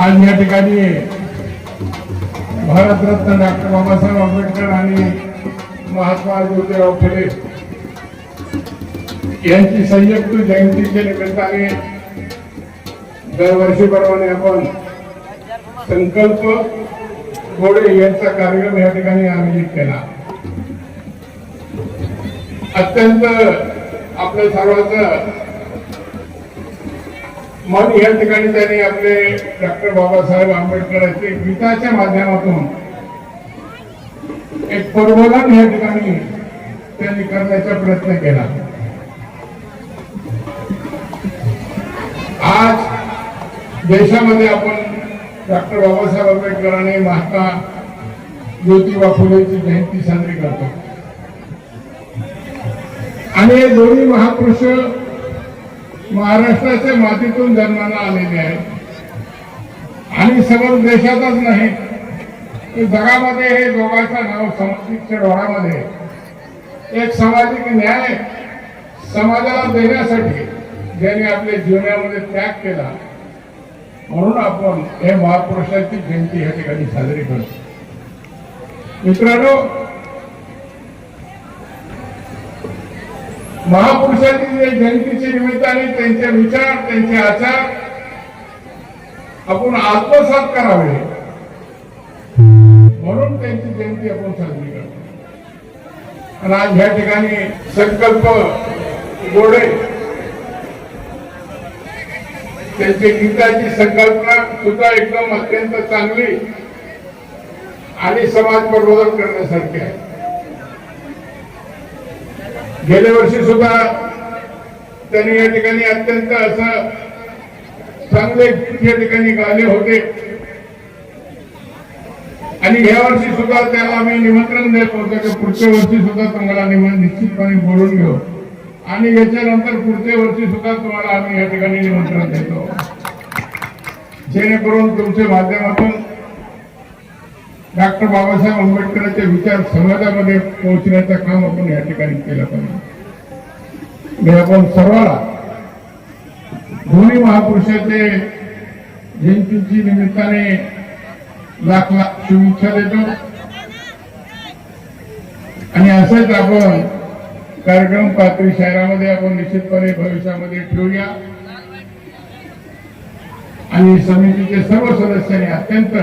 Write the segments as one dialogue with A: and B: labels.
A: आज या ठिकाणी भारतरत्न डॉक्टर बाबासाहेब आंबेडकर आणि महात्मा ज्योतिराव फुले यांची संयुक्त जयंतीच्या निमित्ताने दरवर्षीप्रमाणे आपण संकल्प घोडे यांचा कार्यक्रम या ठिकाणी आयोजित केला. अत्यंत आपल्या सर्वांचं मग या ठिकाणी त्यांनी आपले डॉक्टर बाबासाहेब आंबेडकरांचे गीताच्या माध्यमातून एक प्रबोधन या ठिकाणी त्यांनी करण्याचा प्रयत्न केला. आज देशामध्ये आपण डॉक्टर बाबासाहेब आंबेडकरांनी महात्मा ज्योतिबा फुलेची जयंती साजरी करतो. आणि हे दोन्ही महापुरुष महाराष्ट्राच्या मातीतून जन्माला आलेले आहेत. आणि समोर देशातच नाही तर जगामध्ये हे दोघांचं नाव सामाजिकच्या डोळामध्ये एक सामाजिक न्याय समाजाला देण्यासाठी ज्यांनी आपल्या जीवनामध्ये त्याग केला म्हणून आपण हे महापुरुषांची जयंती या ठिकाणी साजरी करतो. मित्रांनो महापुरुषांची जे जयंतीच्या निमित्ताने त्यांचे विचार त्यांचे आचार आपण आत्मसात करावे. म्हणून त्यांची जयंती आपण साजरी करतो. आणि आज ह्या ठिकाणी संकल्प गोडे. त्यांची गीताची संकल्पना सुद्धा एकदम अत्यंत चांगली आणि समाज प्रबोधन करण्यासारखी आहे. गेल्या वर्षी सुद्धा त्यांनी या ठिकाणी अत्यंत असं चांगले या ठिकाणी गाले होते. आणि या वर्षी सुद्धा त्याला आम्ही निमंत्रण देत होतो की पुढच्या वर्षी सुद्धा तुम्हाला निमंत्रण निश्चितपणे बोलून घेऊ. आणि याच्यानंतर पुढच्या वर्षी सुद्धा तुम्हाला आम्ही या ठिकाणी निमंत्रण देतो. जेणेकरून तुमच्या माध्यमातून डॉक्टर बाबासाहेब आंबेडकरांचे विचार समाजामध्ये पोहोचण्याचं काम आपण या ठिकाणी केलं पाहिजे. आपण सर्वांना दोन्ही महापुरुषाचे जयंतीची निमित्ताने लाख लाख शुभेच्छा देतो. आणि असंच आपण कार्यक्रम पात्री शहरामध्ये आपण निश्चितपणे भविष्यामध्ये ठेवूया. आणि समितीचे सर्व सदस्यांनी अत्यंत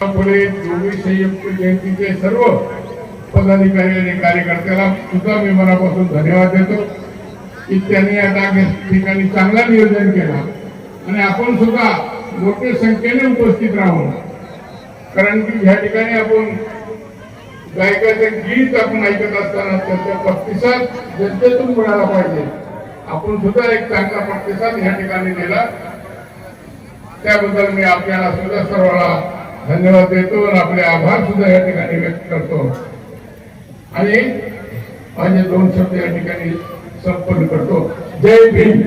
A: फुले दोन्ही संयुक्त जयंतीचे सर्व पदाधिकारी आणि कार्यकर्त्याला सुद्धा मी मनापासून धन्यवाद देतो. की त्यांनी आता ठिकाणी चांगला नियोजन केला. आणि आपण सुद्धा मोठ्या संख्येने उपस्थित राहून कारण की ह्या ठिकाणी आपण गायकाचं गीत आपण ऐकत असताना त्याचा प्रतिसाद जनतेतून मिळाला पाहिजे. आपण सुद्धा एक चांगला प्रतिसाद ह्या ठिकाणी दिला. त्याबद्दल मी आपल्याला सुद्धा सर्वांना धन्यवाद देतो आणि आपले आभार सुद्धा या ठिकाणी व्यक्त करतो. आणि माझे दोन शब्द या ठिकाणी संपन्न करतो. जय भीम.